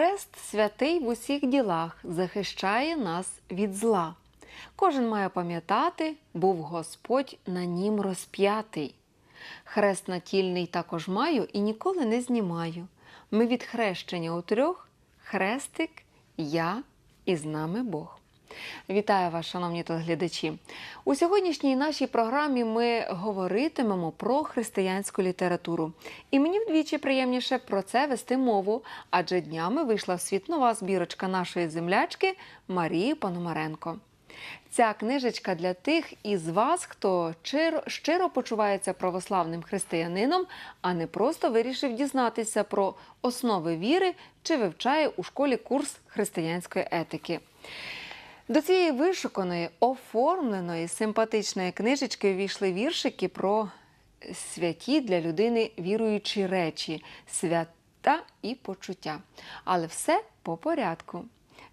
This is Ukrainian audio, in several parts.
Хрест святий в усіх ділах захищає нас від зла. Кожен має пам'ятати, був Господь на нім розп'ятий. Хрест натільний також маю і ніколи не знімаю. Ми від хрещення у трьох хрестик, я і з нами Бог. Вітаю вас, шановні телеглядачі. У сьогоднішній нашій програмі ми говоритимемо про християнську літературу. І мені вдвічі приємніше про це вести мову, адже днями вийшла в світ нова збірочка нашої землячки Марії Пономаренко. Ця книжечка для тих із вас, хто щиро, щиро почувається православним християнином, а не просто вирішив дізнатися про основи віри чи вивчає у школі курс християнської етики. До цієї вишуканої, оформленої, симпатичної книжечки ввійшли віршики про святі для людини віруючі речі, свята і почуття. Але все по порядку.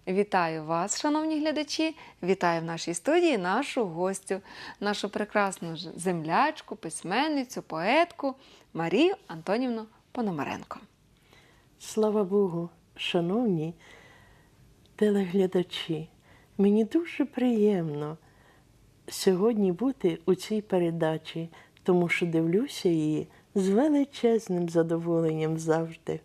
Вітаю вас, шановні глядачі! Вітаю в нашій студії нашу гостю, нашу прекрасну землячку, письменницю, поетку Марію Антонівну Пономаренко. Слава Богу, шановні телеглядачі, мені дуже приємно сьогодні бути у цій передачі, тому що дивлюся її з величезним задоволенням завжди.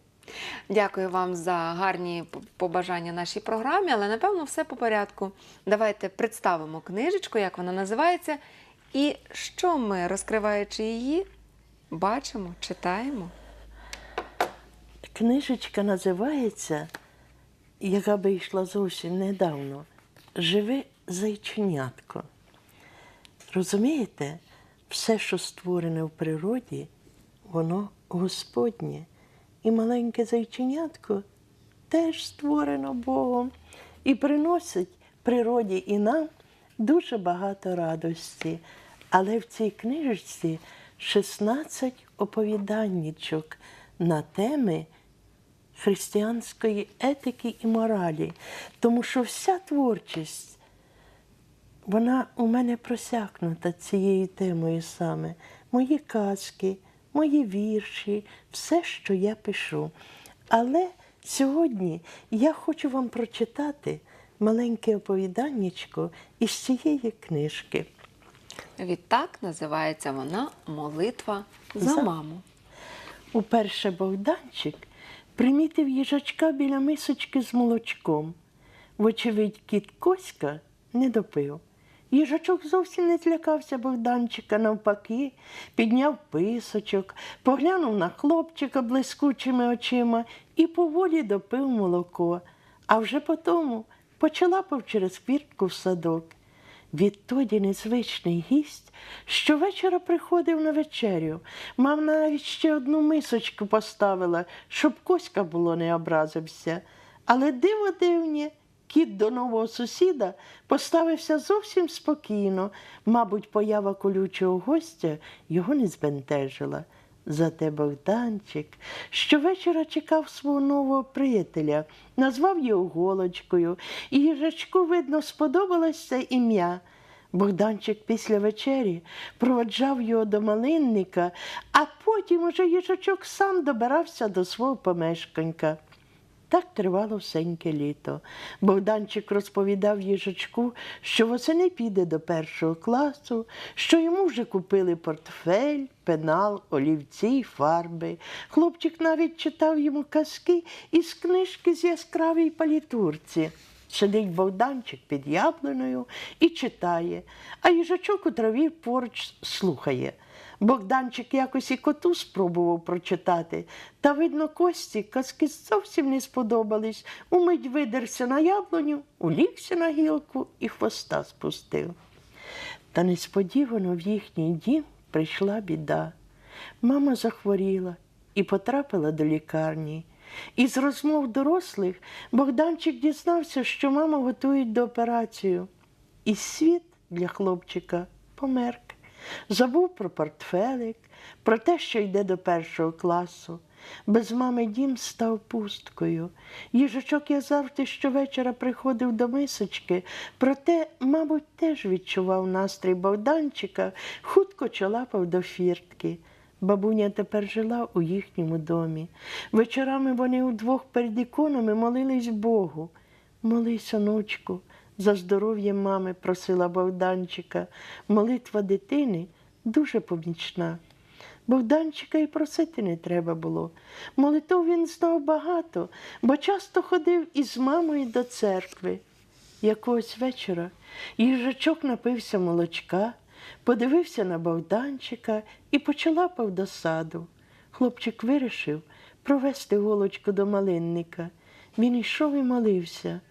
Дякую вам за гарні побажання нашій програмі, але напевно все по порядку. Давайте представимо книжечку, як вона називається, і що ми, розкриваючи її, бачимо, читаємо. Книжечка називається, яка би йшла зовсім недавно, Живе зайченятко. Розумієте, все, що створене в природі, воно Господнє. І маленьке зайченятко теж створено Богом і приносить природі і нам дуже багато радості. Але в цій книжечці 16 оповіданнячок на теми християнської етики і моралі, тому що вся творчість вона у мене просякнута цією темою саме. Мої казки, мої вірші, все, що я пишу. Але сьогодні я хочу вам прочитати маленьке оповіданнячко із цієї книжки. Відтак називається вона Молитва за За- маму. Уперше Богданчик примітив їжачка біля мисочки з молочком. Вочевидь, кіт Коська не допив. Їжачок зовсім не злякався Богданчика, навпаки, підняв писочок, поглянув на хлопчика блискучими очима і поволі допив молоко, а вже потому почалапав через квіртку в садок. Відтоді незвичний гість щовечора приходив на вечерю. Мав навіть ще одну мисочку поставила, щоб Коська було не образився. Але диво дивнє, кіт до нового сусіда поставився зовсім спокійно. Мабуть, поява колючого гостя його не збентежила. Зате Богданчик щовечора чекав свого нового приятеля, назвав його голочкою, і їжачку, видно, сподобалось це ім'я. Богданчик після вечері проводжав його до малинника, а потім уже їжачок сам добирався до свого помешканька. Так тривало всеньке літо. Богданчик розповідав їжачку, що восени піде до першого класу, що йому вже купили портфель, пенал, олівці, й фарби. Хлопчик навіть читав йому казки із книжки з яскравій палітурці. Сидить Богданчик під яблуною і читає, а їжачок у траві поруч слухає. Богданчик якось і коту спробував прочитати, та, видно, Кості казки зовсім не сподобались. Умить видерся на яблуню, улігся на гілку і хвоста спустив. Та несподівано в їхній дім прийшла біда. Мама захворіла і потрапила до лікарні. Із розмов дорослих Богданчик дізнався, що маму готують до операції. І світ для хлопчика померк. Забув про портфелик, про те, що йде до першого класу. Без мами дім став пусткою. Їжачок я завжди щовечора приходив до мисочки, проте, мабуть, теж відчував настрій Богданчика, хутко чолапав до фіртки. Бабуня тепер жила у їхньому домі. Вечорами вони удвох перед іконами молились Богу. Молись, онучку, за здоров'я мами, просила Богданчика. Молитва дитини дуже помічна. Богданчика і просити не треба було. Молитов він знав багато, бо часто ходив із мамою до церкви. Якогось вечора їжачок напився молочка, подивився на Богданчика і почалапав до. Хлопчик вирішив провести голочку до малинника. Він йшов і молився.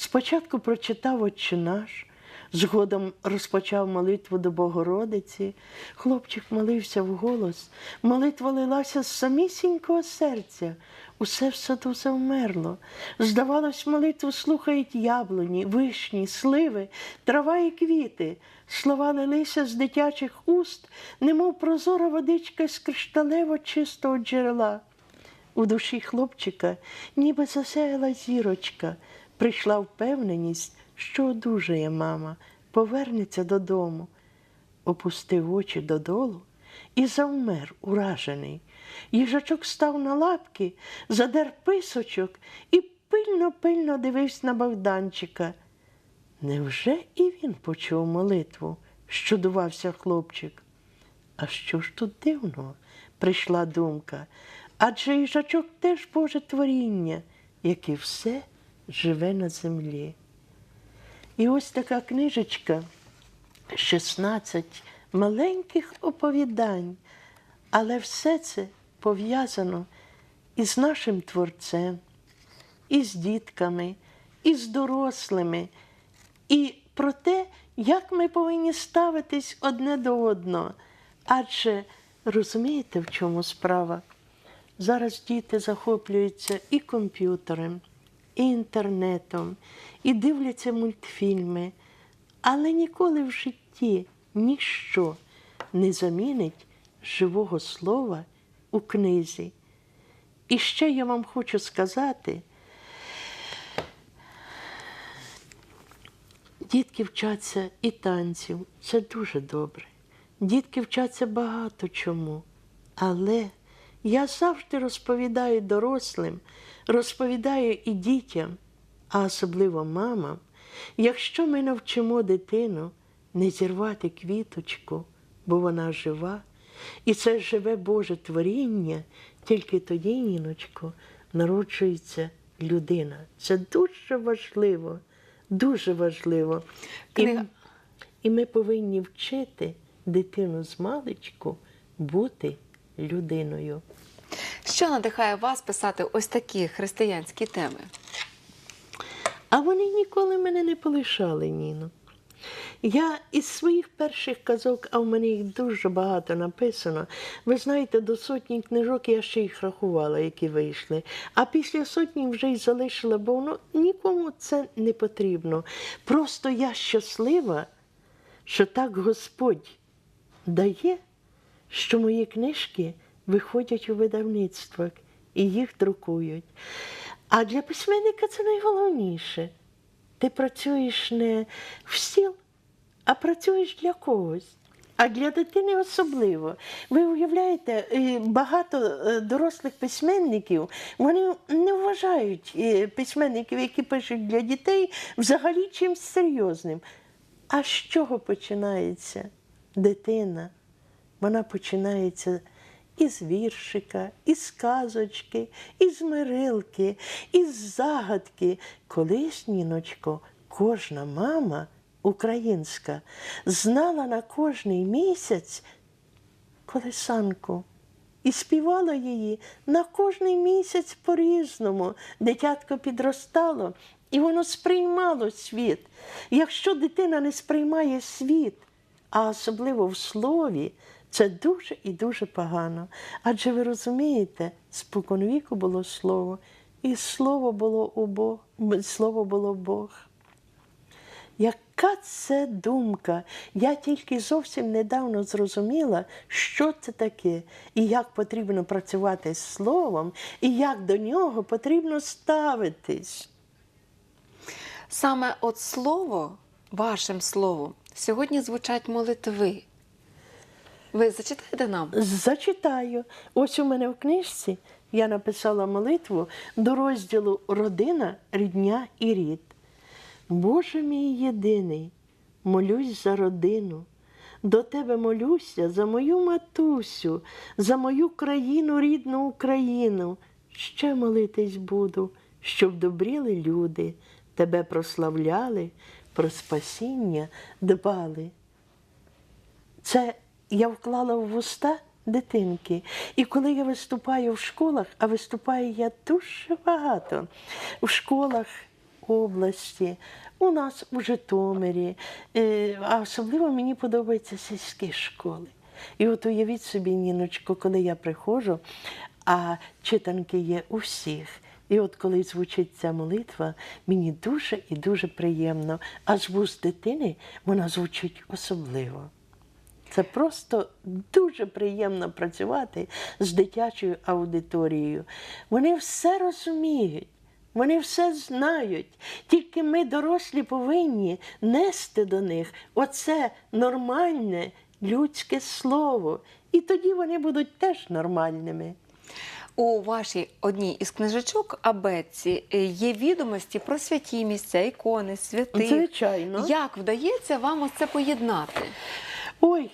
Спочатку прочитав «Отче наш», згодом розпочав молитву до Богородиці. Хлопчик молився вголос, молитва лилася з самісінького серця. Усе в саду завмерло. Здавалось, молитву слухають яблуні, вишні, сливи, трава і квіти. Слова лилися з дитячих уст, немов прозора водичка з кришталево чистого джерела. У душі хлопчика ніби засяяла зірочка, прийшла впевненість, що одужає мама, повернеться додому. Опустив очі додолу і завмер, уражений. Їжачок став на лапки, задер писочок і пильно-пильно дивився на Богданчика. Невже і він почув молитву, що дувався хлопчик? А що ж тут дивного? прийшла думка. Адже їжачок теж Боже творіння, як і все живе на землі. І ось така книжечка, 16 маленьких оповідань, але все це пов'язано із нашим творцем, із дітками, із дорослими, і про те, як ми повинні ставитись одне до одного. Адже розумієте, в чому справа? Зараз діти захоплюються і комп'ютером, і інтернетом, і дивляться мультфільми, але ніколи в житті ніщо не замінить живого слова у книзі. І ще я вам хочу сказати, дітки вчаться і танців, це дуже добре. Дітки вчаться багато чому. Але я завжди розповідаю дорослим, розповідаю і дітям, а особливо мамам, якщо ми навчимо дитину не зірвати квіточку, бо вона жива, і це живе Боже творіння, тільки тоді, Ніночко, народжується людина. Це дуже важливо, дуже важливо. І, і ми повинні вчити дитину з маличку бути людиною. Що надихає вас писати ось такі християнські теми? А вони ніколи мене не полишали, Ніно. Я із своїх перших казок, а в мене їх дуже багато написано. Ви знаєте, до сотні книжок я ще їх рахувала, які вийшли. А після сотні вже й залишила, бо воно нікому це не потрібно. Просто я щаслива, що так Господь дає, що мої книжки виходять у видавництвах і їх друкують. А для письменника це найголовніше. Ти працюєш не в стіл, а працюєш для когось. А для дитини особливо. Ви уявляєте, е, багато е, дорослих письменників вони не вважають е, письменників, які пишуть для дітей, взагалі чимось серйозним. А з чого починається дитина? Вона починається із віршика, із казочки, із мирилки, із загадки. Колись, Ніночко, кожна мама українська знала на кожний місяць колесанку. І співала її на кожний місяць по-різному. Дитятко підростало, і воно сприймало світ. Якщо дитина не сприймає світ, а особливо в слові, це дуже і дуже погано. Адже ви розумієте, споконвіку було слово, і слово було у Бог, слово було Бог. Яка це думка? Я тільки зовсім недавно зрозуміла, що це таке, і як потрібно працювати з словом, і як до нього потрібно ставитись. Саме от слово, вашим словом, сьогодні звучать молитви. Ви зачитаєте нам? Зачитаю. Ось у мене в книжці я написала молитву до розділу Родина, рідня і рід. Боже мій єдиний, молюсь за родину. До тебе молюся за мою матусю, за мою країну, рідну Україну. Ще молитись буду, щоб добріли люди, тебе прославляли, про спасіння дбали. Це я вклала в вуста дитинки. І коли я виступаю в школах, а виступаю я дуже багато в школах області, у нас у Житомирі, е, а особливо мені подобаються сільські школи. І от уявіть собі, Ніночко, коли я приходжу, а читанки є у всіх. І от коли звучить ця молитва, мені дуже і дуже приємно. А з вуст дитини вона звучить особливо. Це просто дуже приємно працювати з дитячою аудиторією. Вони все розуміють, вони все знають. Тільки ми, дорослі, повинні нести до них оце нормальне людське слово. І тоді вони будуть теж нормальними. У вашій одній із книжечок Абетці е, є відомості про святі місця, ікони, святих. Звичайно. Як вдається вам ось це поєднати? Ой,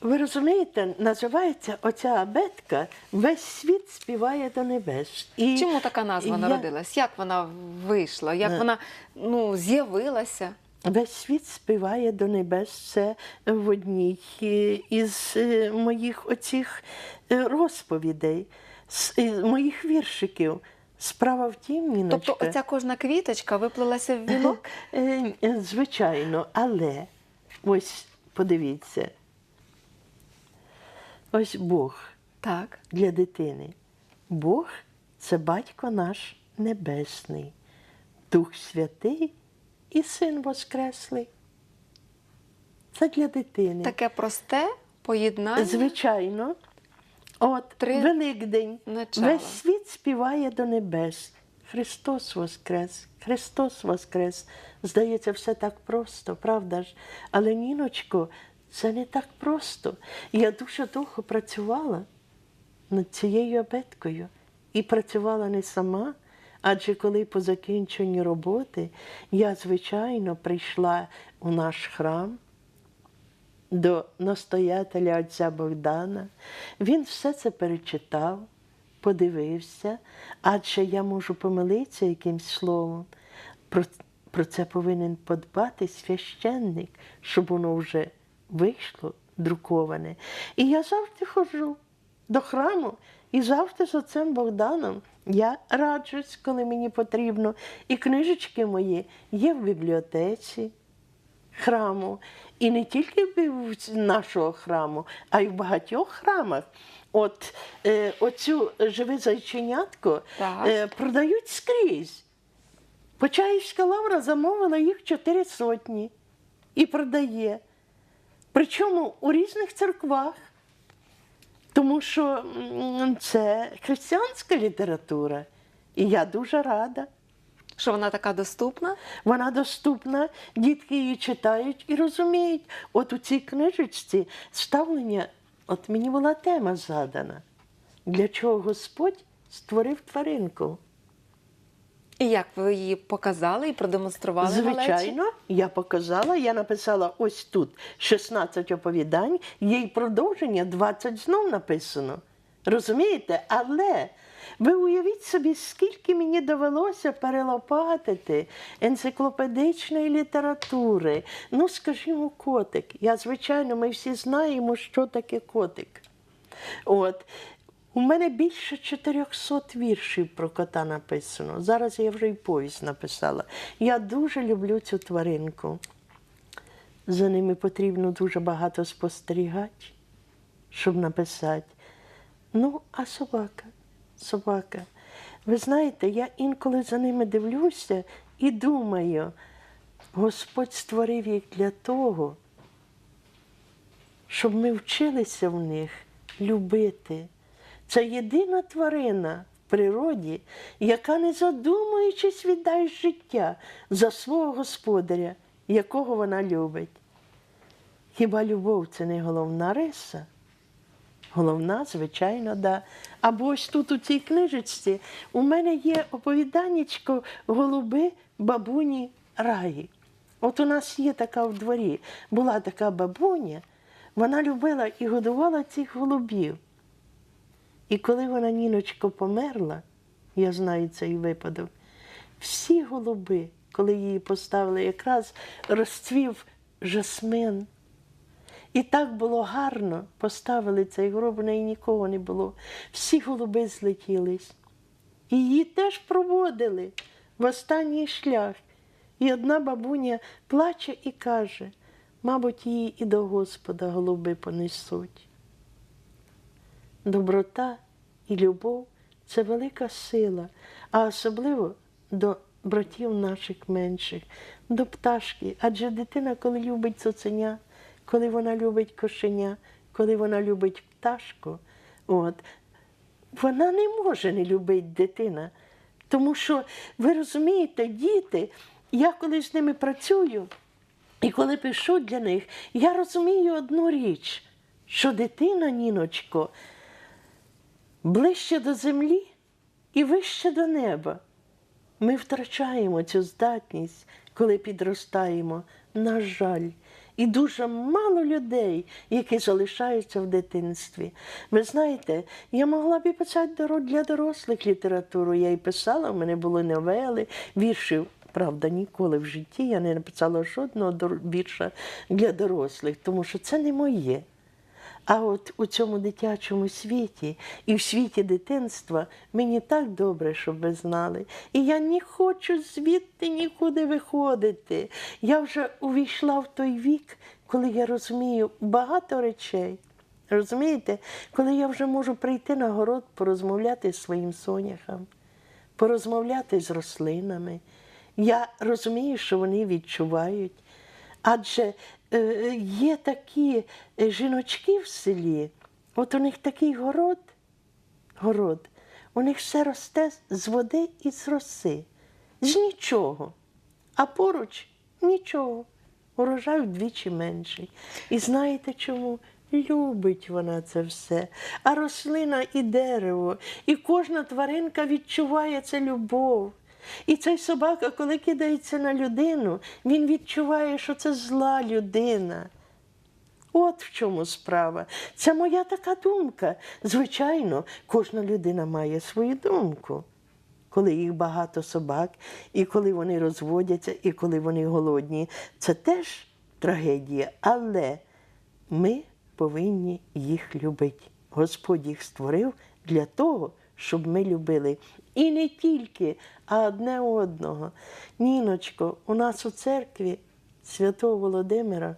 ви розумієте, називається оця абетка Весь світ співає до небес. І Чому така назва я- народилась? Як вона вийшла? Як Е. вона ну, з'явилася? Весь світ співає до небес. Це в одній е, із е, моїх оцих розповідей, з моїх віршиків. Справа в тім, Ніночка, Тобто оця кожна квіточка виплилася в вінок? Звичайно, але ось подивіться. Ось Бог Так. для дитини. Бог це батько наш небесний, Дух Святий і Син Воскреслий. Це для дитини. Таке просте поєднання. Звичайно. От Три Великдень. начала. Весь світ співає до небес. Христос Воскрес, Христос Воскрес. Здається, все так просто, правда ж? Але Ніночко, це не так просто. Я дуже довго працювала над цією абеткою. І працювала не сама, адже коли по закінченні роботи я, звичайно, прийшла у наш храм до настоятеля отця Богдана. Він все це перечитав, подивився, адже я можу помилитися якимсь словом. Про, про це повинен подбати священник, щоб воно вже вийшло друковане. І я завжди ходжу до храму і завжди з отцем Богданом я раджусь, коли мені потрібно. І книжечки мої є в бібліотеці храму. І не тільки в нашого храму, а й в багатьох храмах. От е, оцю живе зайченятко е, продають скрізь. Почаївська лавра замовила їх чотири сотні і продає. Причому у різних церквах. Тому що це християнська література. І я дуже рада. Що вона така доступна? Вона доступна, дітки її читають і розуміють. От у цій книжечці ставлення, от мені була тема задана. Для чого Господь створив тваринку? І як ви її показали і продемонстрували? Звичайно, я показала, я написала ось тут 16 оповідань, є й продовження 20 знов написано. Розумієте? Але ви уявіть собі, скільки мені довелося перелопатити енциклопедичної літератури. Ну, скажімо, котик. Я, звичайно, ми всі знаємо, що таке котик. От. У мене більше 400 віршів про кота написано. Зараз я вже й повість написала. Я дуже люблю цю тваринку. За ними потрібно дуже багато спостерігати, щоб написати. Ну, а собака, собака. Ви знаєте, я інколи за ними дивлюся і думаю, Господь створив їх для того, щоб ми вчилися в них любити. Це єдина тварина в природі, яка, не задумуючись, віддає життя за свого господаря, якого вона любить. Хіба любов це не головна риса? Головна, звичайно, да. Або ось тут у цій книжечці у мене є оповіданнячко голуби бабуні Раї. От у нас є така в дворі, була така бабуня, вона любила і годувала цих голубів. І коли вона ніночко померла, я знаю цей випадок, всі голуби, коли її поставили, якраз розцвів жасмин. І так було гарно, поставили цей гроб, в неї нікого не було. Всі голуби злетілись. І її теж проводили в останній шлях. І одна бабуня плаче і каже, мабуть, її і до Господа голуби понесуть. Доброта і любов це велика сила, а особливо до братів наших менших, до пташки. Адже дитина, коли любить цуценя, коли вона любить кошеня, коли вона любить пташку, от, вона не може не любити дитина. Тому що, ви розумієте, діти, я коли з ними працюю, і коли пишу для них, я розумію одну річ, що дитина, Ніночко, ближче до землі і вище до неба. Ми втрачаємо цю здатність, коли підростаємо, на жаль. І дуже мало людей, які залишаються в дитинстві. Ви знаєте, я могла б і писати для дорослих літературу. Я і писала, в мене були новели, віршів. Правда, ніколи в житті я не написала жодного вірша для дорослих, тому що це не моє. А от у цьому дитячому світі і в світі дитинства мені так добре, щоб ви знали. І я не хочу звідти нікуди виходити. Я вже увійшла в той вік, коли я розумію багато речей. Розумієте, коли я вже можу прийти на город, порозмовляти з своїм соняхом, порозмовляти з рослинами. Я розумію, що вони відчувають. Адже е, є такі е, жіночки в селі, от у них такий город, город, у них все росте з води і з роси, з нічого. А поруч нічого. Урожай вдвічі менший. І знаєте чому? Любить вона це все. А рослина і дерево, і кожна тваринка відчуває це любов. І цей собака, коли кидається на людину, він відчуває, що це зла людина. От в чому справа. Це моя така думка. Звичайно, кожна людина має свою думку. Коли їх багато собак, і коли вони розводяться, і коли вони голодні, це теж трагедія. Але ми повинні їх любити. Господь їх створив для того, щоб ми любили. І не тільки, а одне одного. Ніночко, у нас у церкві святого Володимира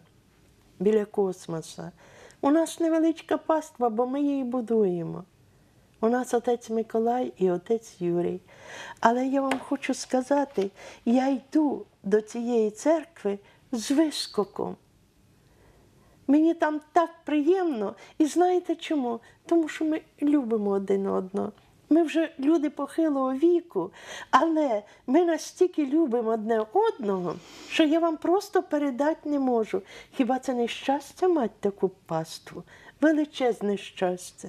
біля космоса. У нас невеличка паства, бо ми її будуємо. У нас отець Миколай і отець Юрій. Але я вам хочу сказати, я йду до цієї церкви з вискоком. Мені там так приємно. І знаєте чому? Тому що ми любимо один одного. Ми вже люди похилого віку, але ми настільки любимо одне одного, що я вам просто передати не можу. Хіба це не щастя мати таку паству? Величезне щастя.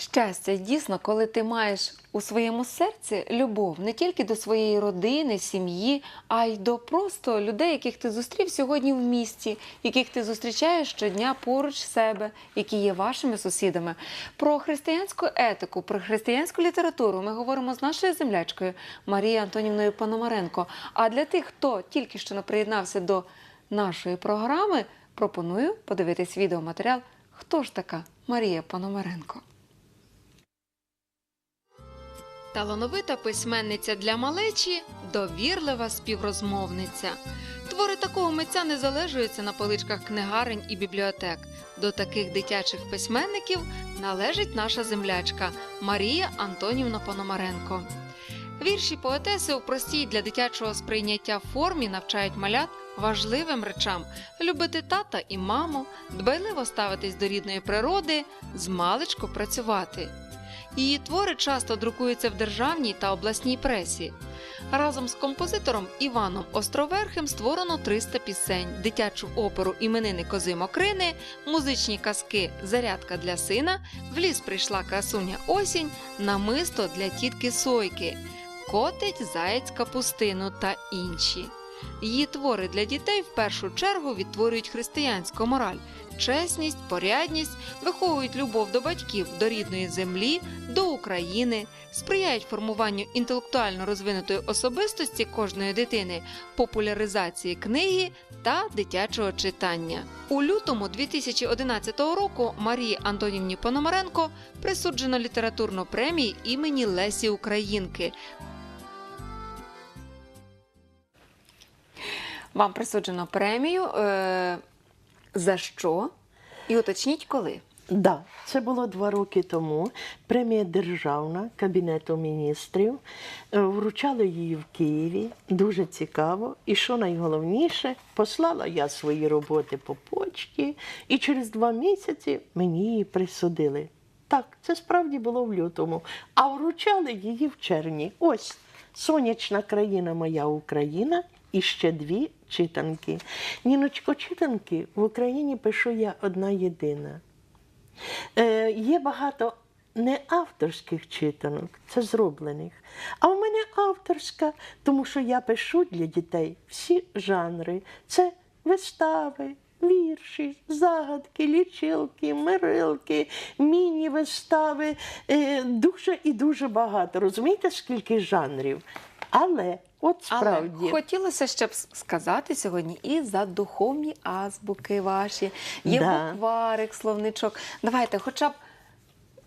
Щастя, дійсно, коли ти маєш у своєму серці любов не тільки до своєї родини, сім'ї, а й до просто людей, яких ти зустрів сьогодні в місті, яких ти зустрічаєш щодня поруч себе, які є вашими сусідами. Про християнську етику, про християнську літературу ми говоримо з нашою землячкою Марією Антонівною Пономаренко. А для тих, хто тільки що приєднався до нашої програми, пропоную подивитись відеоматеріал Хто ж така Марія Пономаренко? Талановита письменниця для малечі, довірлива співрозмовниця. Твори такого митця не залежуються на поличках книгарень і бібліотек. До таких дитячих письменників належить наша землячка Марія Антонівна Пономаренко. Вірші поетеси у простій для дитячого сприйняття формі навчають малят важливим речам любити тата і маму, дбайливо ставитись до рідної природи, змалечку працювати. Її твори часто друкуються в державній та обласній пресі. Разом з композитором Іваном Островерхим створено 300 пісень, дитячу оперу Іменини кози Мокрини, музичні казки Зарядка для сина, в ліс прийшла красуня осінь, намисто для тітки Сойки, Котить заєць капустину та інші. Її твори для дітей в першу чергу відтворюють християнську мораль, чесність, порядність, виховують любов до батьків, до рідної землі, до України, сприяють формуванню інтелектуально розвинутої особистості кожної дитини, популяризації книги та дитячого читання. У лютому 2011 року Марії Антонівні Пономаренко присуджено літературну премію імені Лесі Українки. Вам присуджено премію. За що? І уточніть, коли. Да, це було два роки тому. Премія державна Кабінету міністрів. Е, Вручали її в Києві. Дуже цікаво. І що найголовніше, послала я свої роботи по почті, і через два місяці мені її присудили. Так, це справді було в лютому. А вручали її в червні. Ось сонячна країна моя Україна. І ще дві читанки. Ніночко, читанки в Україні пишу я одна єдина. Е, є багато не авторських читанок, це зроблених. А у мене авторська, тому що я пишу для дітей всі жанри. Це вистави, вірші, загадки, лічилки, мирилки, міні-вистави. Е, дуже і дуже багато. Розумієте, скільки жанрів? Але от справді. Але хотілося ще б сказати сьогодні і за духовні азбуки ваші. Є Да. букварик, словничок. Давайте, хоча б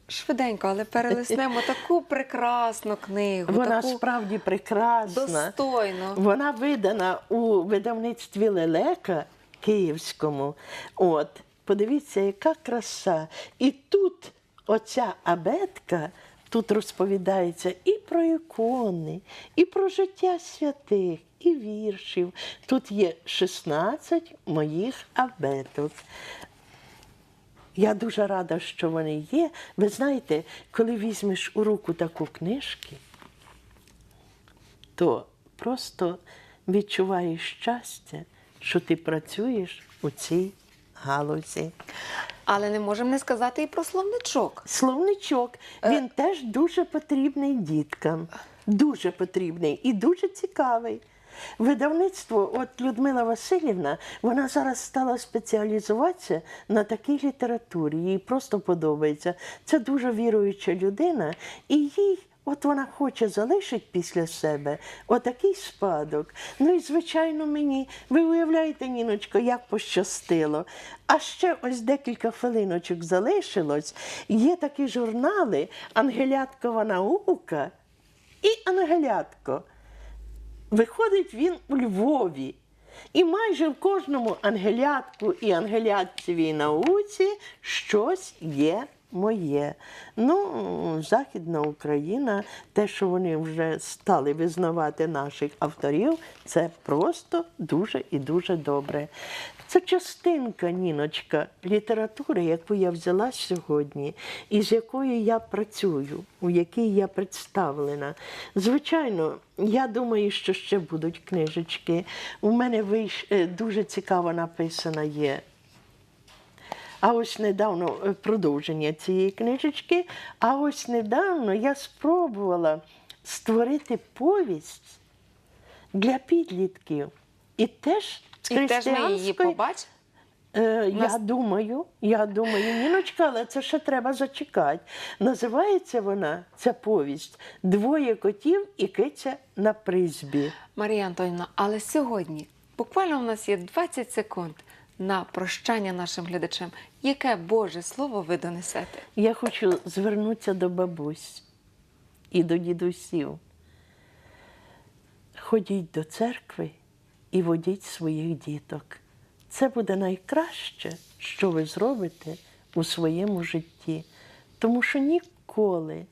швиденько, але перелиснемо таку прекрасну книгу, Вона таку справді прекрасна. достойну. Вона видана у видавництві Лелека Київському. От, подивіться, яка краса. І тут оця абетка. Тут розповідається і про ікони, і про життя святих, і віршів. Тут є 16 моїх абеток. Я дуже рада, що вони є. Ви знаєте, коли візьмеш у руку таку книжки, то просто відчуваєш щастя, що ти працюєш у цій галузі. Але не можемо не сказати і про словничок. Словничок, він теж дуже потрібний діткам. Дуже потрібний і дуже цікавий. Видавництво, от Людмила Васильівна, вона зараз стала спеціалізуватися на такій літературі. Їй просто подобається. Це дуже віруюча людина, і їй. От вона хоче залишити після себе отакий спадок. Ну і звичайно, мені ви уявляєте, Ніночко, як пощастило. А ще ось декілька хвилиночок залишилось. Є такі журнали Ангеляткова наука і Ангелятко. Виходить він у Львові. І майже в кожному ангелятку і ангелятцевій науці щось є моє. Ну, Західна Україна, те, що вони вже стали визнавати наших авторів, це просто дуже і дуже добре. Це частинка, Ніночка, літератури, яку я взяла сьогодні, і з якою я працюю, у якій я представлена. Звичайно, я думаю, що ще будуть книжечки. У мене вийш... е, дуже цікаво написана є. А ось недавно е, продовження цієї книжечки, а ось недавно я спробувала створити повість для підлітків. І теж з І теж ми її побачимо. Е, Нас- Я думаю, я думаю, Ніночка, але це ще треба зачекати. Називається вона, ця повість Двоє котів і киця на призбі. Марія Антонівна, але сьогодні буквально у нас є 20 секунд на прощання нашим глядачам. Яке Боже слово ви донесете? Я хочу звернутися до бабусь і до дідусів. Ходіть до церкви і водіть своїх діток. Це буде найкраще, що ви зробите у своєму житті. Тому що ніколи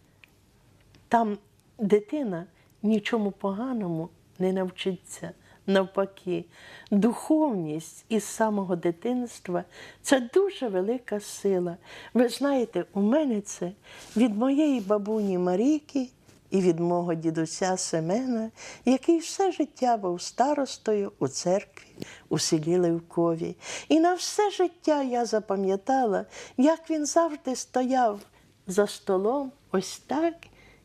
там дитина нічому поганому не навчиться. Навпаки, духовність із самого дитинства це дуже велика сила. Ви знаєте, у мене це від моєї бабуні Марійки і від мого дідуся Семена, який все життя був старостою у церкві у селі Левкові. І на все життя я запам'ятала, як він завжди стояв за столом, ось так,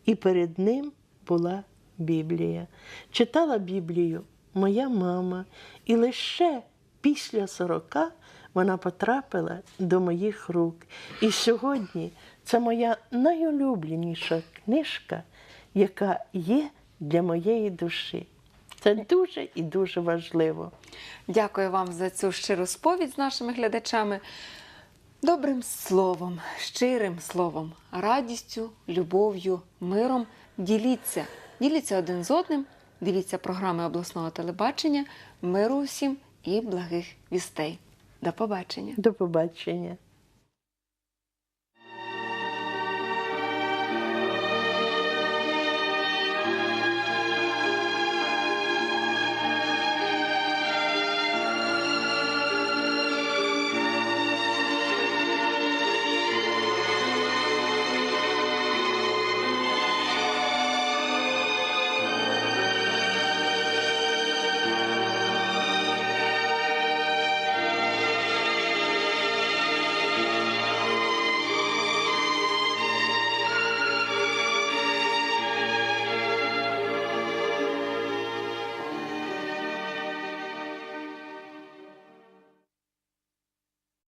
і перед ним була Біблія. Читала Біблію моя мама, і лише після сорока вона потрапила до моїх рук. І сьогодні це моя найулюбленіша книжка, яка є для моєї душі. Це дуже і дуже важливо. Дякую вам за цю щиру сповідь з нашими глядачами. Добрим словом, щирим словом, радістю, любов'ю, миром діліться. Діліться один з одним. Дивіться програми обласного телебачення. Миру усім і благих вістей. До побачення! До побачення.